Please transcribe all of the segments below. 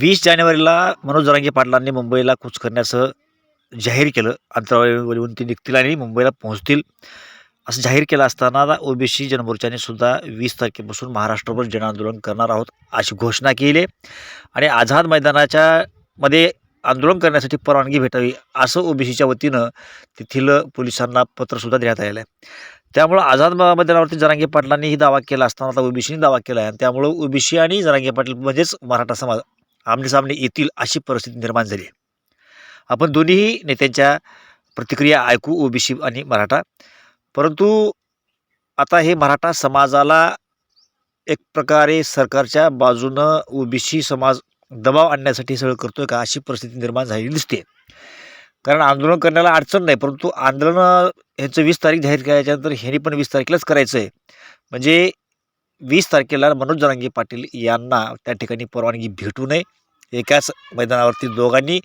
वीस जानेवारीला मनोज जरांगे पाटलांनी मुंबईला कूच करण्याचं जाहीर केलं. अंतरावलीवरून ते निघतील आणि मुंबईला पोहोचतील. असं जाहीर केलं असताना आता ओबीसी जनमोर्चाने सुद्धा वीस तारखेपासून महाराष्ट्रभर जनआंदोलन करणार आहोत अशी घोषणा केली आणि आझाद मैदानाच्या मध्ये आंदोलन करण्यासाठी परवानगी भेटावी असं ओबीसीच्या वतीनं तेथील पोलिसांना पत्रसुद्धा देण्यात आलेलं आहे. त्यामुळं आझाद मैदानावरती जरांगे पाटलांनीही दावा केला असताना आता ओबीसीने दावा केला आहे. आणि त्यामुळं ओबीसी आणि जरांगे पाटील म्हणजेच मराठा समाज आमनेसामने येतील अशी परिस्थिती निर्माण झाली आहे. आपण दोन्हीही नेत्यांच्या प्रतिक्रिया ऐकू ओबीसी आणि मराठा. परंतु आता हे मराठा समाजाला एक प्रकारे सरकारच्या बाजूनं ओबीसी समाज दबाव आणण्यासाठी सगळं करतोय का अशी परिस्थिती निर्माण झालेली दिसते. कारण आंदोलन करण्याला अडचण नाही परंतु आंदोलन ह्याचं वीस तारीख जाहीर केल्याच्यानंतर ह्यानी पण वीस तारखेलाच करायचं आहे म्हणजे वीस तारखेला मनोज जरांगे पाटील यांना त्या ठिकाणी परवानगी भेटू नये. एकाच मैदानावरती दोघांनी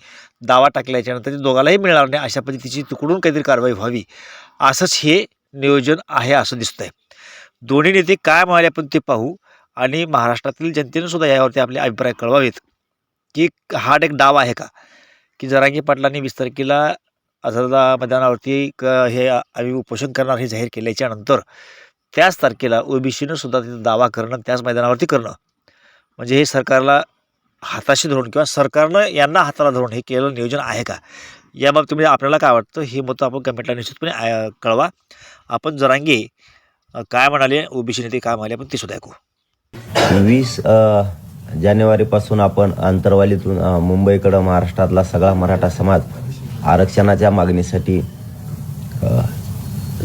दावा टाकल्याच्यानंतर ते दोघांनाही मिळणार नाही अशा पद्धतीची तिकडून काहीतरी कारवाई व्हावी. असंच हे नियोजन आहे असं दिसतं आहे दोन्ही नेते काय म्हणाले आपण ते पाहू आणि महाराष्ट्रातील जनतेनंसुद्धा यावरती आपले अभिप्राय कळवावेत. की हा एक डाव आहे का? की जरांगे पाटलांनी वीस तारखेला आझादा मैदानावरती क हे आम्ही उपोषण करणार हे जाहीर केल्याच्यानंतर त्याच तारखेला ओबीसीनं सुद्धा तिथं दावा करणं त्याच मैदानावरती करणं. म्हणजे हे सरकारला हाताशी धरून किंवा सरकारनं यांना हाताला धरून हे केलेलं नियोजन आहे का? याबाबतीमध्ये म्हणजे आपल्याला काय वाटतं? हे मतं आपण कमेंटला निश्चितपणे कळवा. आपण जरांगे काय म्हणाले? ओबीसी नेते काय म्हणाले? आपण ते सुद्धा ऐकू. वीस जानेवारीपासून आपण अंतरवालीतून मुंबईकडं महाराष्ट्रातला सगळा मराठा समाज आरक्षणाच्या मागणीसाठी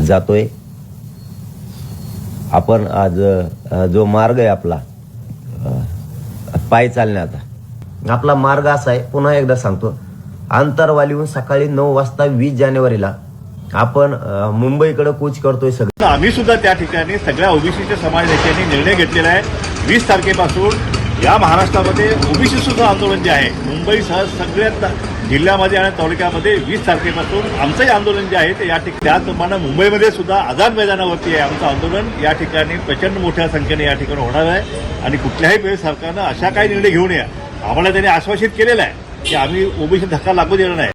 जातोय. आपण आज जो मार्ग आहे आपला पाय चालण्याचा आपला मार्ग असा आहे पुन्हा एकदा सांगतो. आंतरवालीहून सकाळी नऊ वाजता वीस जानेवारीला आपण मुंबईकडे कूच करतोय सगळं. आम्ही सुद्धा त्या ठिकाणी सगळ्या ओबीसीच्या समाजाने निर्णय घेतलेला आहे. वीस तारखेपासून या महाराष्ट्रामध्ये ओबीसी सुद्धा आंदोलन जे आहे मुंबईसह सगळ्यात जिल्ह्यामध्ये आणि तालुक्यामध्ये वीस तारखेपासून आमचंही आंदोलन जे आहे ते या ठिकाणी त्याचप्रमाणे मुंबईमध्ये सुद्धा आझाद मैदानावरती आहे आमचं आंदोलन. या ठिकाणी प्रचंड मोठ्या संख्येने या ठिकाणी होणार आहे. आणि कुठल्याही वेळेस सरकारनं अशा काही निर्णय घेऊ नये आम्हाला त्यांनी आश्वासित केलेलं आहे की आम्ही ओबीसी धक्का लागू देणार नाही.